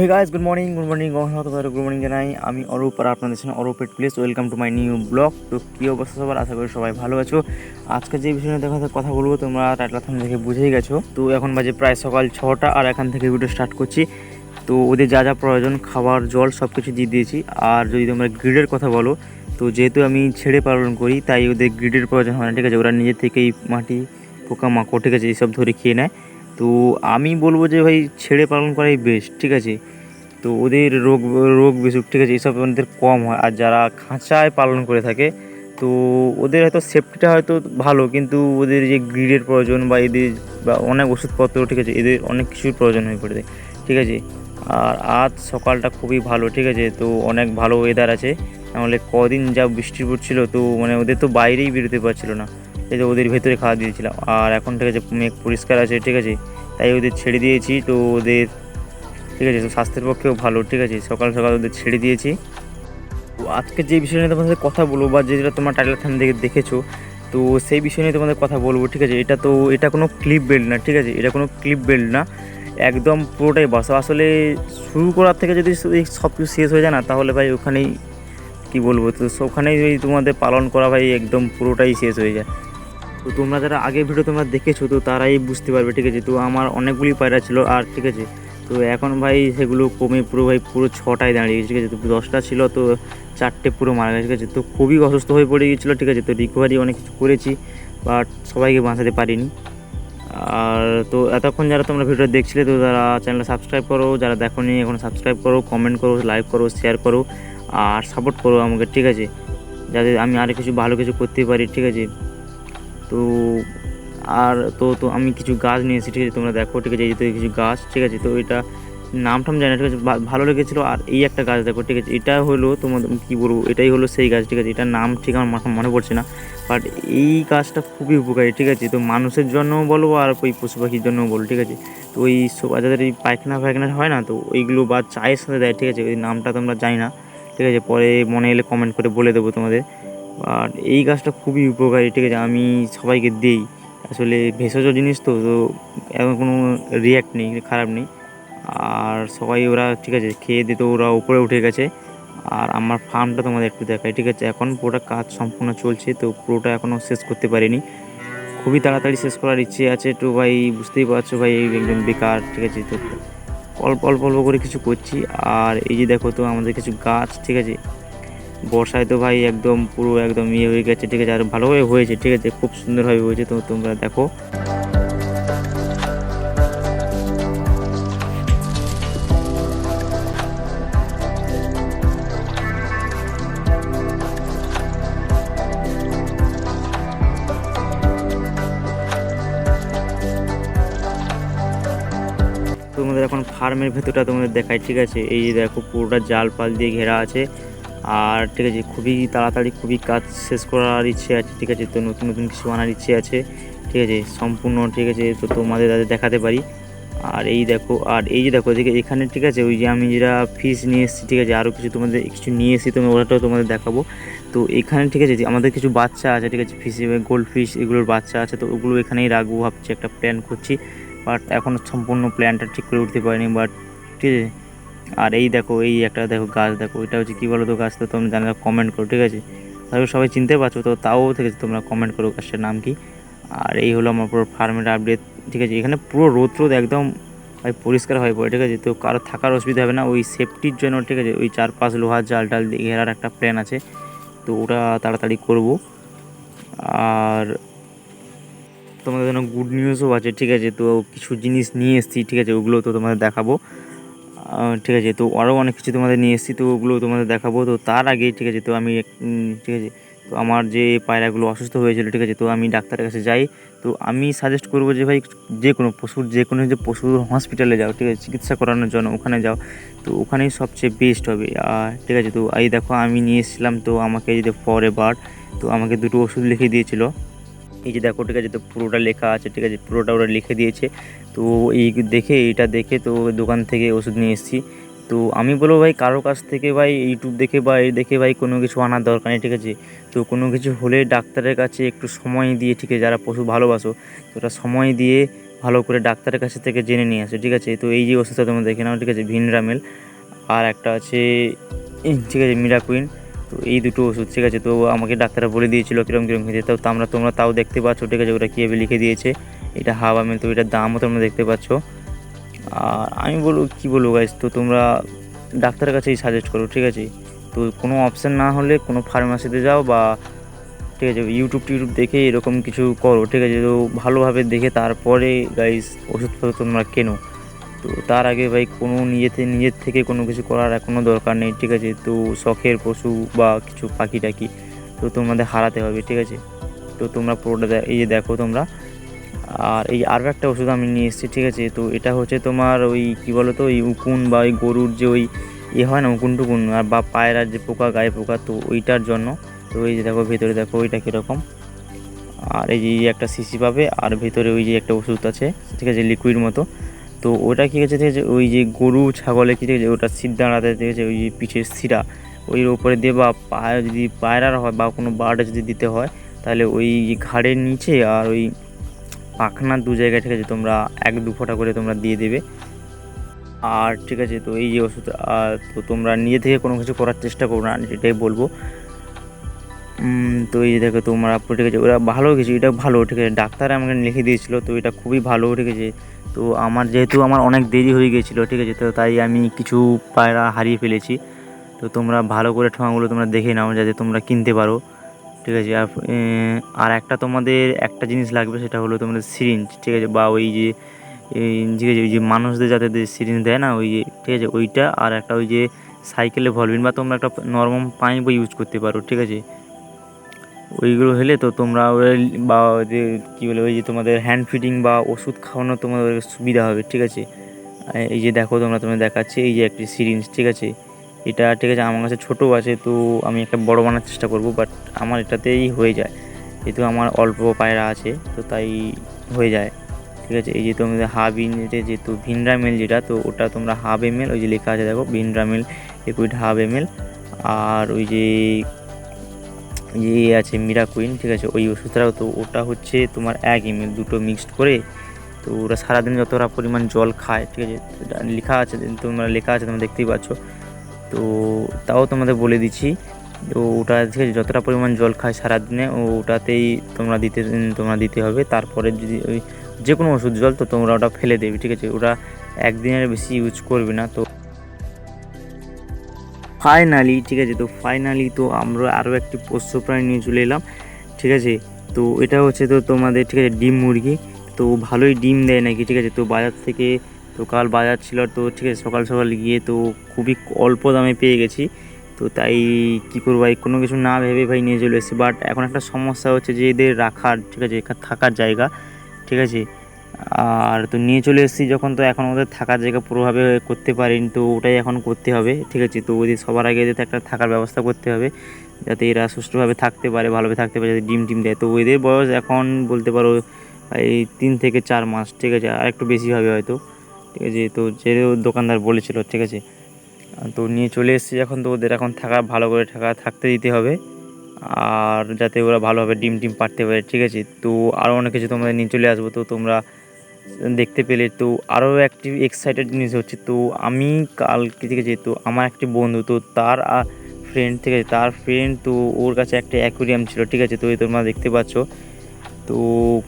Hey guys good morning good morning good morning জানাই। আমি অরূপ আর আপনাদের সাথে Arup pet place welcome to my new blog তো কী অবস্থা সবার? আশা করি সবাই ভালো আছো। আজকে যে বিষয় নিয়ে দেখা কথা বলব, তোমরা টাইটলা থাম দেখে বুঝেই গেছো। তো এখন বাজে প্রায় সকাল ছটা, আর এখান থেকে ভিডিও স্টার্ট করছি। তো ওদের যা যা প্রয়োজন, খাবার, জল সব কিছু দিয়ে দিয়েছি। আর যদি তোমরা গ্রিডের কথা বলো, তো যেহেতু আমি ছেড়ে পালন করি, তাই ওদের গ্রিডের প্রয়োজন হয় না, ঠিক আছে? ওরা নিজের থেকেই মাটি পোকা মাকড় ঠিক আছে? এইসব ধরে খেয়ে নেয়। তো আমি বলব যে ভাই, ছেড়ে পালন করাই বেস্ট ঠিক আছে? তো ওদের রোগ রোগ বিসুখ ঠিক আছে? এইসব ওদের কম হয়। আর যারা খাঁচায় পালন করে থাকে, তো ওদের হয়তো সেফটিটা হয়তো ভালো, কিন্তু ওদের যে গ্রিডের প্রয়োজন বা এদের বা অনেক ওষুধপত্র, ঠিক আছে? এদের অনেক কিছুর প্রয়োজন হয়ে পড়ে, ঠিক আছে? আর আজ সকালটা খুবই ভালো, ঠিক আছে? তো অনেক ভালো ওয়েদার আছে। নাহলে কদিন যা বৃষ্টি পড়ছিল, তো মানে ওদের তো বাইরেই বেরোতে পারছিল না। এই যে ওদের ভেতরে খাওয়া দিয়েছিলাম। আর এখন ঠিক আছে, মেঘ পরিষ্কার আছে, ঠিক আছে? তাই ওদের ছেড়ে দিয়েছি, তো ওদের ঠিক আছে স্বাস্থ্যের পক্ষেও ভালো, ঠিক আছে? সকাল সকাল ওদের ছেড়ে দিয়েছি। তো আজকে যে বিষয় নিয়ে তোমাদের কথা বলব, বা যেটা তোমার টাইটেল থাম দেখে দেখেছ, তো সেই বিষয় নিয়ে তোমাদের কথা বলব, ঠিক আছে? এটা তো, এটা কোনো ক্লিপ বেল্ট না, ঠিক আছে? এটা কোনো ক্লিপ বেল্ট না। একদম পুরোটাই বাসা। আসলে শুরু করার থেকে যদি সব কিছু শেষ হয়ে যায় না, তাহলে ভাই ওখানেই, কি বলব? তো ওখানেই তোমাদের পালন করা ভাই একদম পুরোটাই শেষ হয়ে যায়। তো তোমরা যারা আগে ভিডিও তোমরা দেখেছ, তো তারাই বুঝতে পারবে, ঠিক আছে? তো আমার অনেকগুলি পায়রা ছিল, আর ঠিক আছে, তো এখন ভাই সেগুলো কমে পুরো ভাই পুরো ছটায় দাঁড়িয়ে গেছে, ঠিক আছে? তো দশটা ছিল, তো চারটে পুরো মারা গেছে, ঠিক আছে? তো খুবই অসুস্থ হয়ে পড়ে গিয়েছিল, ঠিক আছে? তো রিকভারি অনেক কিছু করেছি বাট সবাইকে বাঁচাতে পারিনি। আর তো এতক্ষণ যারা তোমরা ভিডিও দেখছিলে, তো তারা চ্যানেলটা সাবস্ক্রাইব করো, যারা দেখো নি এখন সাবস্ক্রাইব করো কমেন্ট করো লাইক করো শেয়ার করো, আর সাপোর্ট করো আমাকে, ঠিক আছে? যাতে আমি আরও কিছু ভালো কিছু করতে পারি, ঠিক আছে? তো আর তো তো আমি কিছু গাছ নিয়ে এসেছি ঠিক আছে তোমরা দেখো ঠিক আছে এই তো কিছু গাছ ঠিক আছে তো এটা নাম টাম জানি না ঠিক আছে ভালো লেগেছিলো আর এই একটা গাছ দেখো ঠিক আছে এটা হলো তোমাদের কী বলব এটাই হলো সেই গাছ ঠিক আছে এটার নাম ঠিক আমার মাথা মনে পড়ছে না বাট এই গাছটা খুবই উপকারী ঠিক আছে তো মানুষের জন্যও বলো আর ওই পশু পাখির জন্যও বলো ঠিক আছে তো ওই যাদের এই পায়খানা ফায়খানা হয় না তো ওইগুলো বা চায়ের সাথে দেয় ঠিক আছে ওই নামটা তোমরা জানি না ঠিক আছে পরে মনে এলে কমেন্ট করে বলে দেবো তোমাদের আর এই গাছটা খুবই উপকারী, ঠিক আছে? আমি সবাইকে দিই। আসলে ভেষজ জিনিস তো তো এমন কোনো রিয়াক্ট নেই, খারাপ নেই। আর সবাই ওরা, ঠিক আছে, খেয়ে দিতে ওরা উপরে উঠে গেছে। আর আমার ফার্মটা তোমাদের একটু দেখাই, ঠিক আছে? এখন পুরোটা কাজ সম্পূর্ণ চলছে, তো পুরোটা এখনও শেষ করতে পারিনি। খুবই তাড়াতাড়ি শেষ করার ইচ্ছে আছে তো ভাই, বুঝতেই পারছ, ভাই, একদম বেকার, ঠিক আছে? তো অল্প অল্প অল্প করে কিছু করছি। আর এই যে দেখো তো, আমাদের কিছু গাছ, ঠিক আছে? বর্ষায় তো ভাই একদম পুরো একদম ইয়ে হয়ে গেছে, ঠিক আছে? আর ভালোভাবে হয়েছে, ঠিক আছে? খুব সুন্দরভাবে হয়েছে তো তোমরা দেখো। তোমাদের এখন ফার্মের ভেতরটা তোমাদের দেখায় ঠিক আছে? এই যে দেখো, পুরোটা জাল পাল দিয়ে ঘেরা আছে। আর ঠিক আছে, খুবই তাড়াতাড়ি খুবই কাজ শেষ করার ইচ্ছে আছে, ঠিক আছে, তো নতুন নতুন কিছু আনার ইচ্ছে আছে, ঠিক আছে, সম্পূর্ণ, ঠিক আছে, তো তোমাদের তাদের দেখাতে পারি। আর এই দেখো, আর এই যে দেখো, এদিকে এখানে, ঠিক আছে, ওই যে আমি যেটা ফিস নিয়ে এসেছি, ঠিক আছে আরও কিছু তোমাদের, কিছু নিয়ে এসেছি তুমি ওটাও তোমাদের দেখাবো। তো এখানে, ঠিক আছে আমাদের কিছু বাচ্চা আছে, ঠিক আছে ফিস গোল্ড ফিশ এগুলোর বাচ্চা আছে, তো ওগুলো এখানেই রাখব, ভাবছি একটা প্ল্যান করছি বাট এখনও সম্পূর্ণ প্ল্যানটা ঠিক করে উঠতে পারিনি বাট ঠিক আছে আর এই দেখো, এই একটা দেখো গাছ দেখো, এটা হচ্ছে কী বলো তো গাছ, তো তোমরা জানা কমেন্ট করো, ঠিক আছে? তাহলে সবাই চিনতে পারছ, তো তাও ঠিক আছে তোমরা কমেন্ট করো গাছটার নাম কি? আর এই হলো আমার পুরো ফার্মের আপডেট ঠিক আছে? এখানে পুরো রোদ রোদ একদম, ভাই, পরিষ্কার হয়ে পড়ে, ঠিক আছে? তো কারও থাকার অসুবিধা হবে না, ওই সেফটির জন্য, ঠিক আছে? ওই চারপাশ লোহার জাল টাল দিয়ে ঘেরার একটা প্ল্যান আছে, তো ওটা তাড়াতাড়ি করব। আর তোমাদের জন্য গুড নিউজও আছে, ঠিক আছে? তো কিছু জিনিস নিয়ে এসেছি, ঠিক আছে? ওগুলো তো তোমাদের দেখাবো। ঠিক আছে, তো আরও অনেক কিছু তোমাদের নিয়ে এসেছি, তো ওগুলো তোমাদের দেখাবো। তো তার আগে ঠিক আছে, তো আমি ঠিক আছে, তো আমার যে পায়রাগুলো অসুস্থ হয়েছিল, ঠিক আছে, তো আমি ডাক্তারের কাছে যাই। তো আমি সাজেস্ট করব যে ভাই, যে কোনো পশুর, যে কোনো যে পশুর হসপিটালে যাও, ঠিক আছে, চিকিৎসা করানোর জন্য ওখানে যাও। তো ওখানেই সবচেয়ে বেস্ট হবে। আর ঠিক আছে, তো এই দেখো, আমি নিয়ে এসেছিলাম, তো আমাকে যদি ফর এবার তো আমাকে দুটো ওষুধ লিখে দিয়েছিল। এই যে দেখো, ঠিক আছে, তো পুরোটা লেখা আছে, ঠিক আছে, পুরোটা ওরা লিখে দিয়েছে। তো এই দেখে, এইটা দেখে তো দোকান থেকে ওষুধ নিয়ে এসেছি। তো আমি বলব ভাই, কারও কাছ থেকে ভাই, ইউটিউব দেখে বা এই দেখে ভাই কোনো কিছু আনার দরকার নেই, ঠিক আছে? তো কোনো কিছু হলে ডাক্তারের কাছে একটু সময় দিয়ে, ঠিক আছে, যারা পশু ভালোবাসো, তো ওটা সময় দিয়ে ভালো করে ডাক্তারের কাছে থেকে জেনে নিয়ে আসো, ঠিক আছে? তো এই যে ওষুধটা তোমরা দেখে নাও, ঠিক আছে, ভিনরামেল। আর একটা আছে ঠিক আছে, মিরাকুইন। তো এই দুটো ওষুধ, ঠিক আছে? তো আমাকে ডাক্তাররা বলে দিয়েছিল কীরকম কীরকম খেতে। তো আমরা, তোমরা তাও দেখতে পাচ্ছ, ঠিক আছে? ওরা কীভাবে লিখে দিয়েছে। এটা হাওয়া মিল, তো এটার দামও তোমরা দেখতে পাচ্ছ। আর আমি বলব, কী বলব গাইজ তো তোমরা ডাক্তারের কাছেই সাজেস্ট করো, ঠিক আছে? তো কোনো অপশান না হলে কোনো ফার্মাসিতে যাও বা, ঠিক আছে ইউটিউব টিউটিউব দেখে এরকম কিছু করো, ঠিক আছে? তো ভালোভাবে দেখে তারপরে গাইজ ওষুধপত্র তোমরা কেনো। তো তার আগে ভাই, কোনো নিজেতে, নিজের থেকে কোনো কিছু করার এখনও দরকার নেই, ঠিক আছে? তো শখের পশু বা কিছু পাখি টাকি তো তোমাদের হারাতে হবে, ঠিক আছে? তো তোমরা পুরোটা এই যে দেখো তোমরা আর এই আরও একটা ওষুধ আমি নিয়ে এসেছি, ঠিক আছে? তো এটা হচ্ছে তোমার ওই কী বলো তো ওই উকুন বা ওই গরুর যে ওই ইয়ে হয় না, উকুন টুকুন, আর বা পায়রার যে পোকা, গায়ে পোকা, তো ওইটার জন্য। তো ওই যে দেখো, ভেতরে দেখো, ওইটা কীরকম। আর এই যে একটা শিশি পাবে, আর ভেতরে ওই যে একটা ওষুধ আছে, ঠিক আছে লিকুইড মতো। তো ওটা কী হচ্ছে, ঠিক আছে, ওই যে গরু, ছাগলে কী, ঠিক আছে, ওটা সিদ্ধ দাঁড়াতে, ঠিক আছে, ওই যে পিঠের শিরা ওই ওপরে দিয়ে বা পায়ে যদি, পায়রার হয় বা কোনো বার্ডে যদি দিতে হয়, তাহলে ওই ঘাড়ের নিচে আর ওই পাখনার দু জায়গায় ঠিক আছে তোমরা এক দু ফোঁটা করে তোমরা দিয়ে দেবে। আর ঠিক আছে, তো এই যে ওষুধ তো তোমরা নিজে থেকে কোনো কিছু করার চেষ্টা করো না এটাই বলব। তো এই দেখো তোমরা, ঠিক আছে, ওরা ভালো কিছু, এটা ভালো, ঠিক আছে, ডাক্তার আমাকে লিখে দিয়েছিলো, তো এটা খুবই ভালো, ঠিক আছে। তো আমার যেহেতু আমার অনেক দেরি হয়ে গেছিল, ঠিক আছে, তো তাই আমি কিছু পায়রা হারিয়ে ফেলেছি। তো তোমরা ভালো করে ঠোঁয়াগুলো তোমরা দেখে নাও, যাতে তোমরা কিনতে পারো। ঠিক আছে, আর আর একটা তোমাদের একটা জিনিস লাগবে, সেটা হলো তোমাদের সিরিঞ্জ ঠিক আছে, বা ওই যে ঠিক আছে, ওই যে মানুষদের যাতে সিরিঞ্জ দেয় না, ওই যে, ঠিক আছে, ওইটা, আর একটা ওই যে সাইকেলে ভলভিন বা তোমরা একটা নর্মাল পাইপও ইউজ করতে পারো, ঠিক আছে। ওইগুলো হলে তো তোমরা বা যে, কী বলে, ওই যে তোমাদের হ্যান্ড ফিডিং বা ওষুধ খাওয়ানো তোমাদের সুবিধা হবে, ঠিক আছে। এই যে দেখো, তোমরা তোমরা দেখাচ্ছে, এই যে একটি সিরিঞ্জ ঠিক আছে। এটা ঠিক আছে, আমার কাছে ছোটো আছে, তো আমি একটা বড় বানার চেষ্টা করব বাট আমার এটাতেই হয়ে যায়। যেহেতু আমার অল্প পায়রা আছে, তো তাই হয়ে যায়। ঠিক আছে, এই যে তোমাদের হাফ ইন যেহেতু ভিনরামেল যেটা, তো ওটা তোমরা হাফ এম ওই যে লেখা আছে দেখো ভিনরামেল লিকুইড হাফ এম আর ওই যে ইয়ে আছে মিরাকুইন ঠিক আছে, ওই ওষুধটাও তো ওটা হচ্ছে তোমার এক এম দুটো মিক্সড করে, তো ওরা সারাদিন যতটা পরিমাণ জল খায়, ঠিক আছে লেখা আছে, তোমরা লেখা আছে, তোমরা দেখতেই পাচ্ছ। তো তাও তোমাদের বলে দিচ্ছি, তো ওটা আছে যতটা পরিমাণ জল খায় সারাদিনে ও ওটাতেই তোমরা দিতে তোমরা দিতে হবে। তারপরে যদি ওই যে কোনো ওষুধ, জল তো তোমরা ওটা ফেলে দেবে, ঠিক আছে? ওটা একদিনের বেশি ইউজ করবে না, তো ফাইনালি ঠিক আছে? তো ফাইনালি তো আমরা আরও একটি পোষ্য প্রাণী নিয়ে চলে এলাম, ঠিক আছে? তো এটা হচ্ছে তো তোমাদের, ঠিক আছে? ডিম মুরগি, তো ভালোই ডিম দেয় নাকি, ঠিক আছে? তো বাজার থেকে তো কাল বাজার ছিল, তো ঠিক আছে, সকাল সকাল গিয়ে তো খুবই অল্প দামে পেয়ে গেছি। তো তাই কী করব ভাই? কোনো কিছু না ভেবে ভাই নিয়ে চলে এসেছি। বাট এখন একটা সমস্যা হচ্ছে যে এদের রাখার, ঠিক আছে, এখানে থাকার জায়গা, ঠিক আছে? আর তো নিয়ে চলে এসেছি যখন, তো এখন ওদের থাকার জায়গা পুরোভাবে করতে পারিনি, তো ওটাই এখন করতে হবে, ঠিক আছে? তো ওদের সবার আগে এদের একটা থাকার ব্যবস্থা করতে হবে, যাতে এরা সুষ্ঠুভাবে থাকতে পারে, ভালোভাবে থাকতে পারে, যাতে ডিম টিম দেয়। তো এদের বয়স এখন বলতে পারো এই তিন থেকে চার মাস, ঠিক আছে? আর একটু বেশি হবে হয়তো। ঠিক আছে? তো যে দোকানদার বলেছিল, ঠিক আছে? তো নিয়ে চলে এসেছি এখন, তো ওদের এখন থাকা, ভালো করে থাকা, থাকতে দিতে হবে। আর যাতে ওরা ভালোভাবে ডিম টিম পারতে পারে, ঠিক আছে? তো আরও অনেক কিছু তোমরা নিয়ে চলে আসব, তো তোমরা দেখতে পেলে। তো আরও একটি এক্সাইটেড জিনিস হচ্ছে, তো আমি কালকে, ঠিক আছে? তো আমার একটি বন্ধু, তো তার ফ্রেন্ড ঠিক আছে? তার ফ্রেন্ড তো ওর কাছে একটা অ্যাকুরিয়াম ছিল, ঠিক আছে? তো তোমরা দেখতে পাচ্ছ। তো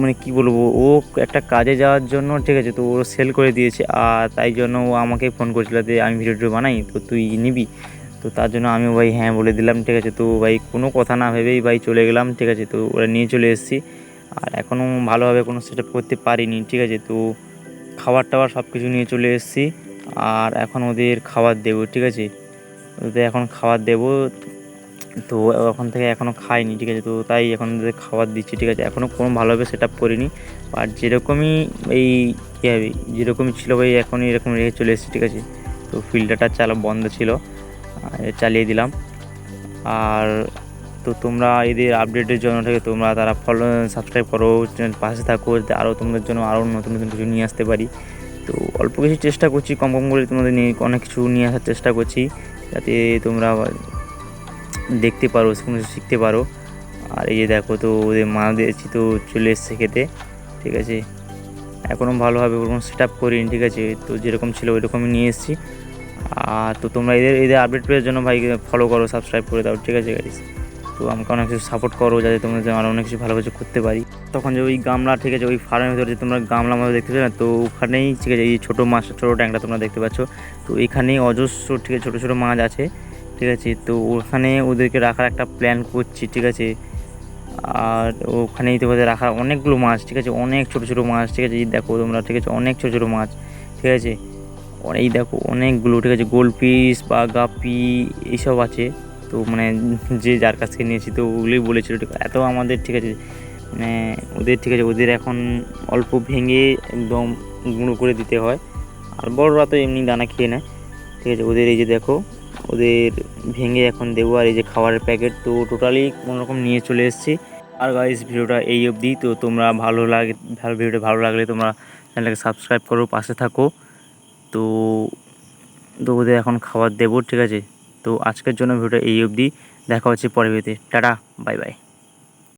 মানে কি বলব, ও একটা কাজে যাওয়ার জন্য, ঠিক আছে, তো ও সেল করে দিয়েছে, আর তাই জন্য ও আমাকে ফোন করেছিল যে আমি ভিডিও টিডিও বানাই, তো তুই নিবি? তো তার জন্য আমিও ভাই হ্যাঁ বলে দিলাম, ঠিক আছে, তো ভাই কোনো কথা না ভেবেই ভাই চলে গেলাম, ঠিক আছে, তো ওরা নিয়ে চলে এসেছি, আর এখনও ভালোভাবে কোনো সেট করতে পারিনি, ঠিক আছে, তো খাবার টাবার সব কিছু নিয়ে চলে এসেছি, আর এখন ওদের খাবার দেবো, ঠিক আছে, ওদের এখন খাবার দেবো তো ওখান থেকে এখনও খাইনি, ঠিক আছে? তো তাই এখন খাবার দিচ্ছি, ঠিক আছে? এখনও কোনো ভালোভাবে সেট আপ করিনি। আর যেরকমই এই কী হবে, যেরকমই ছিল ভাই এখন এরকম রেখে চলে এসেছি, ঠিক আছে? তো ফিল্টারটা চালা বন্ধ ছিল চালিয়ে দিলাম। আর তো তোমরা এদের আপডেটের জন্য থেকে তোমরা তারা ফলো সাবস্ক্রাইব করো পাশে থাকো আরও তোমাদের জন্য আরও নতুন নতুন কিছু নিয়ে আসতে পারি। তো অল্প কিছু চেষ্টা করছি, কম কম করে তোমাদের নিয়ে অনেক কিছু নিয়ে আসার চেষ্টা করছি, যাতে তোমরা দেখতে পারো কোনো কিছু শিখতে পারো। আর এই যে দেখো তো, ওদের মা দিয়েছি তো, চলে এসছে খেতে, ঠিক আছে? এখনও ভালোভাবে ওরকম সেট আপ করিনি, ঠিক আছে? তো যেরকম ছিল ওইরকমই নিয়ে এসেছি। আর তো তোমরা এদের এদের আপডেট পেয়ে জন্য ভাই ফলো করো সাবস্ক্রাইব করে দাও, ঠিক আছে গাইস তো আমাকে অনেক কিছু সাপোর্ট করো, যাতে তোমরা আরও অনেক কিছু ভালো কিছু করতে পারি। তখন যে ওই গামলা, ঠিক আছে, ওই ফার্মের ভিতরে যে তোমরা গামলা মতো দেখতে পাচ্ছ না, তো ওখানেই, ঠিক আছে, এই ছোটো মাছ, ছোটো ট্যাঙ্কটা তোমরা দেখতে পাচ্ছ। তো এখানেই অজস্র, ঠিক আছে, ছোটো ছোটো মাছ আছে। ঠিক আছে তো ওখানে ওদেরকে রাখার একটা প্ল্যান করছি ঠিক আছে আর ওখানেই তোমাদের রাখার অনেকগুলো মাছ ঠিক আছে অনেক ছোটো ছোটো মাছ ঠিক আছে এই দেখো তোমরা ঠিক আছে অনেক ছোটো ছোটো মাছ ঠিক আছে এই দেখো অনেকগুলো ঠিক আছে গোল পিস বা গাপি এইসব আছে তো মানে যে যার কাছ থেকে নিয়েছি তো ওগুলোই বলেছিল ঠিক। এত আমাদের ঠিক আছে মানে ওদের ঠিক আছে ওদের এখন অল্প ভেঙে একদম গুঁড়ো করে দিতে হয় আর বড়রা তো এমনি দানা খেয়ে নেয় ঠিক আছে ওদের এই যে দেখো ওদের ভেঙে এখন দেবো আর এই যে খাবারের প্যাকেট। তো টোটালি কোনো রকম নিয়ে চলে এসেছি। আর গাইজ ভিডিওটা এই অবধি। তো তোমরা ভালো লাগে, ভালো ভিডিওটা ভালো লাগলে তোমরা চ্যানেলটাকে সাবস্ক্রাইব করো, পাশে থাকো। তো তো ওদের এখন খাবার দেবো, ঠিক আছে? তো আজকের জন্য ভিডিওটা এই অবধি। দেখা হচ্ছে পরে ভিডিওতে টাটা বাই বাই